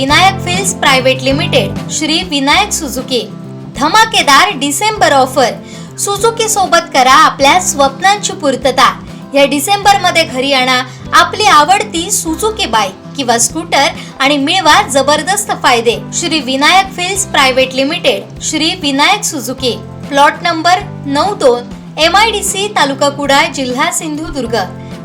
Vinayak fills private limited Shri Vinayak Suzuki. धमाकेदार December offer. Suzuki सोबत करा आपल्या स्वप्नांची पूर्तता. या डिसेंबरमध्ये घरी आणा आपली आवडती सुझुकी बाईक किंवा स्कूटर आणि मिळवा जबरदस्त फायदे. Shri Vinayak fills private limited Shri Vinayak Suzuki. Plot number नऊ दोन M I D C taluka Kudal जिल्हा सिंधुदुर्ग.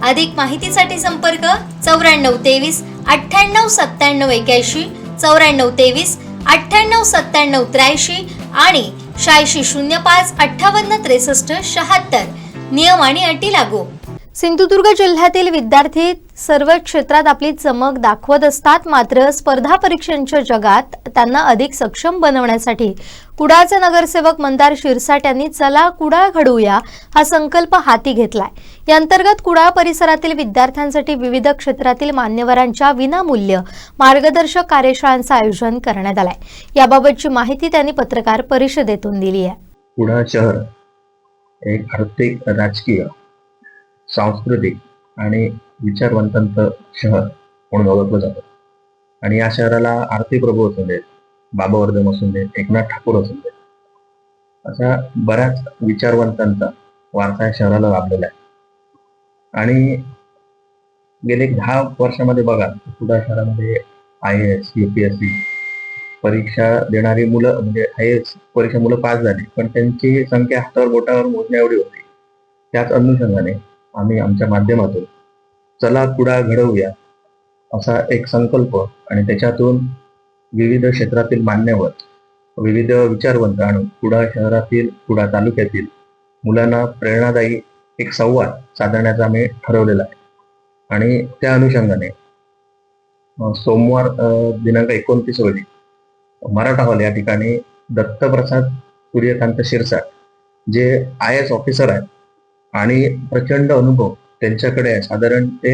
अधिक माहितीसाठी संपर्क चौऱ्याण्णव तेवीस अठ्ठ्याण्णव सत्त्याण्णव एक्याऐंशी चौऱ्याण्णव तेवीस अठ्ठ्याण्णव सत्त्याण्णव त्र्याऐंशी आणि शहाऐंशी शून्य पाच अठ्ठावन्न त्रेसष्ट शहात्तर. नियम आणि अटी लागू. सिंधुदुर्ग जिल्ह्यातील विद्यार्थी सर्व क्षेत्रात आपली चमक दाखवत असतात मात्र स्पर्धा परीक्षांच्या जगात त्यांना अधिक सक्षम बनवण्यासाठी. कुडाळचे नगरसेवक मंदार शिरसाट यांनी चला कुडाळ घडवूया हा संकल्प हाती घेतलाय. या अंतर्गत कुडाळ परिसरातील विद्यार्थ्यांसाठी विविध क्षेत्रातील मान्यवरांच्या विनामूल्य मार्गदर्शक कार्यशाळांचं आयोजन करण्यात आलंय. याबाबतची माहिती त्यांनी पत्रकार परिषदेतून दिली आहे. कुडाळ शहर एक आर्थिक राजकीय सांस्कृतिक आणि विचारवंतांचं शहर म्हणून ओळखलं जातं. आणि या शहराला आरती प्रभू असू देत बाबावर्धन असू असून देत एकनाथ ठाकूर असून देत अशा बऱ्याच विचारवंतांचा वारसा या शहराला लाभलेला आहे. आणि गेले दहा वर्षामध्ये बघा कुडाळ शहरामध्ये आय ए एस युपीएससी परीक्षा देणारी मुलं म्हणजे आय एस परीक्षा मुलं पास झाली पण त्यांची संख्या हातावर बोटावर मोजण्या एवढी होती. त्याच अनुषंगाने आम्ही आमच्या माध्यमातून चला कुडा घडवूया असा एक संकल्प आणि त्याच्यातून विविध क्षेत्रातील मान्यवर विविध विचारवंत आणि कुडा शहरातील कुडा तालुक्यातील मुलांना प्रेरणादायी एक संवाद साधण्याचा मी ठरवलेला आहे. आणि त्या अनुषंगाने सोमवार दिनांक एकोणतीस रोजी मराठा हॉल या ठिकाणी दत्तप्रसाद सूर्यकांत शिरसाट जे आय एस ऑफिसर आहेत आणि प्रचंड अनुभव त्यांच्याकडे साधारण ते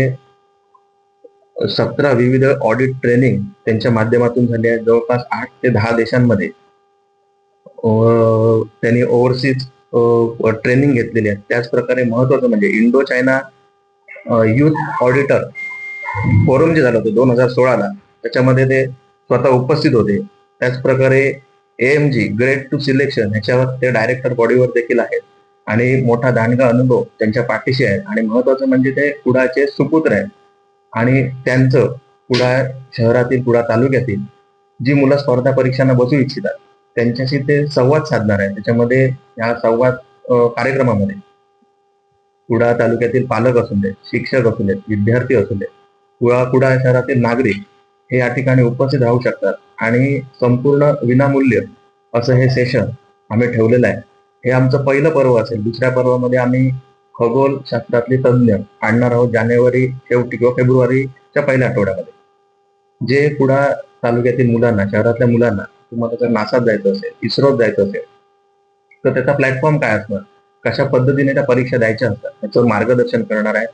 सतरा विविध ऑडिट ट्रेनिंग त्यांच्या माध्यमातून झाले आहे. जवळपास आठ ते दहा देशांमध्ये त्यांनी ओव्हरसीज ट्रेनिंग घेतलेली आहे. त्याचप्रकारे महत्वाचं म्हणजे Indo China youth auditor forum जे झालं होतं दोन हजार सोळाला त्याच्यामध्ये ते स्वतः उपस्थित होते. त्याच प्रकारे जी ग्रेड टू सिलेक्शन ह्याच्यावर ते डायरेक्टर बॉडीवर देखील आहेत. आणि मोठा दांडगा अनुभव त्यांच्या पाठीशी आहे. आणि महत्वाचं म्हणजे ते कुडाचे सुपुत्र आहेत. आणि त्यांचं कुडाळ शहरातील कुडा तालुक्यातील जी मुलं स्पर्धा परीक्षांना बसू इच्छितात त्यांच्याशी ते संवाद साधणार आहे त्याच्यामध्ये या संवाद कार्यक्रमामध्ये कुडा तालुक्यातील पालक असू देत शिक्षक असू देत विद्यार्थी असू देत कुळा कुडा शहरातील नागरिक हे या ठिकाणी उपस्थित राहू शकतात. आणि संपूर्ण विनामूल्य असं हे सेशन आम्ही ठेवलेलं आहे. हे आमचं पहिलं पर्व असेल. दुसऱ्या पर्वामध्ये आम्ही खगोल शास्त्रातले तज्ज्ञ आणणार आहोत जानेवारी शेवटी किंवा फेब्रुवारीच्या पहिल्या आठवड्यामध्ये. जे कुडा तालुक्यातील मुलांना शहरातल्या मुलांना तुम्हाला जर नासात जायचं असेल इस्रोत जायचं असेल तर त्याचा प्लॅटफॉर्म काय असणार? कशा पद्धतीने त्या परीक्षा द्यायच्या असतात? त्याचं मार्गदर्शन करणार आहे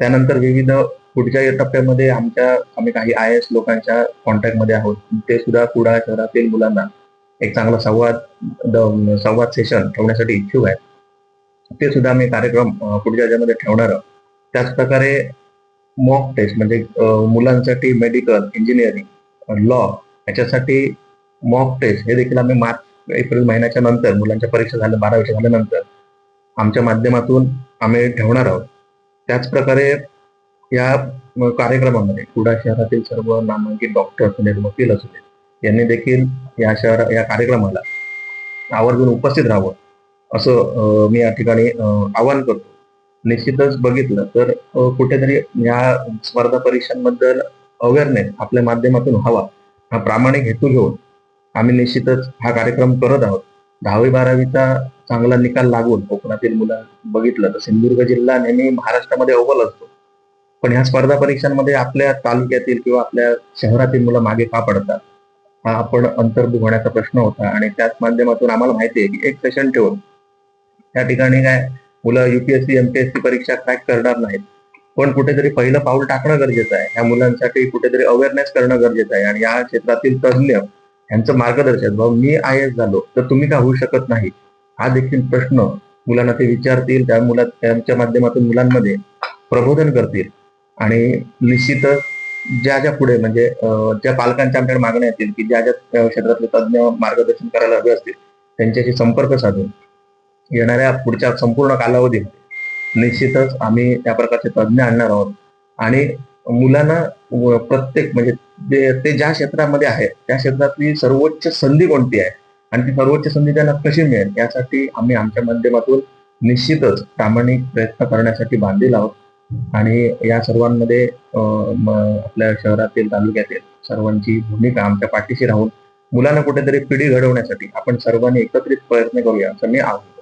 त्यानंतर विविध पुढच्या टप्प्यामध्ये आमच्या आम्ही काही आय एस लोकांच्या कॉन्टॅक्टमध्ये आहोत. ते सुद्धा कुडा शहरातील मुलांना एक चांगला संवाद द- संवाद सेशन ठेवण्यासाठी इच्छुक आहे. ते सुद्धा आम्ही कार्यक्रम पुढच्या याच्यामध्ये ठेवणार आहोत. त्याच प्रकारे मॉक टेस्ट म्हणजे मुलांसाठी मेडिकल इंजिनिअरिंग लॉ याच्यासाठी मॉक टेस्ट हे देखील आम्ही मार्च एप्रिल महिन्याच्या नंतर मुलांच्या परीक्षा झाल्या बारावीच्या झाल्यानंतर आमच्या माध्यमातून आम्ही ठेवणार आहोत. त्याच प्रकारे या कार्यक्रमामध्ये कुडा शहरातील सर्व नामांकित डॉक्टर असू देत वकील असू देत यांनी देखील या शहर या कार्यक्रमाला आवर्जून उपस्थित राहावं असं मी या ठिकाणी आवाहन करतो. निश्चितच बघितलं तर कुठेतरी या स्पर्धा परीक्षांबद्दल अवेअरनेस आपल्या माध्यमातून व्हावा हा प्रामाणिक हेतू घेऊन आम्ही निश्चितच हा कार्यक्रम करत आहोत. दहावी बारावीचा चांगला निकाल लागून कोकणातील मुलं बघितलं तर सिंधुदुर्ग जिल्हा नेहमी महाराष्ट्रामध्ये अव्वल असतो. पण ह्या स्पर्धा परीक्षांमध्ये आपल्या तालुक्यातील किंवा आपल्या शहरातील मुलं मागे का पडतात? हा आपण अंतर्भूत होण्याचा प्रश्न होता. आणि त्याच माध्यमातून आम्हाला माहिती आहे की एक सेशन ठेवून त्या ठिकाणी काय मुलं युपीएससी एमपीएससी परीक्षा क्रॅक करणार नाहीत. पण कुठेतरी पहिलं पाऊल टाकणं गरजेचं आहे. ह्या मुलांसाठी कुठेतरी अवेअरनेस करणं गरजेचं आहे. आणि या क्षेत्रातील तज्ज्ञ यांचं मार्गदर्शन भाऊ मी आय एस झालो तर तुम्ही का होऊ शकत नाही? हा देखील प्रश्न मुलांना ते विचारतील. त्या मुला त्यांच्या माध्यमातून मुलांमध्ये प्रबोधन करतील. आणि निश्चितच ज्या ज्या पुढे म्हणजे अं, ज्या पालकांच्या आमच्याकडे मागण्या येतील की ज्या ज्या क्षेत्रातले तज्ज्ञ मार्गदर्शन करायला हवे असतील त्यांच्याशी संपर्क साधून येणाऱ्या पुढच्या संपूर्ण कालावधीत निश्चितच आम्ही त्या प्रकारचे तज्ज्ञ आणणार आहोत. आणि मुलांना प्रत्येक म्हणजे ते ज्या क्षेत्रामध्ये आहे त्या क्षेत्रातली सर्वोच्च संधी कोणती आहे? आणि ती सर्वोच्च संधी त्यांना कशी मिळेल? यासाठी आम्ही आमच्या माध्यमातून निश्चितच प्रामाणिक प्रयत्न करण्यासाठी बांधील आहोत. आणि या सर्वांमध्ये आपल्या शहरातील तालुक्यातील सर्वांची भूमिका आमच्या पाठीशी राहून मुलांना कुठेतरी पिढी घडवण्यासाठी आपण सर्वांनी एकत्रित प्रयत्न करूया असं मी आहोत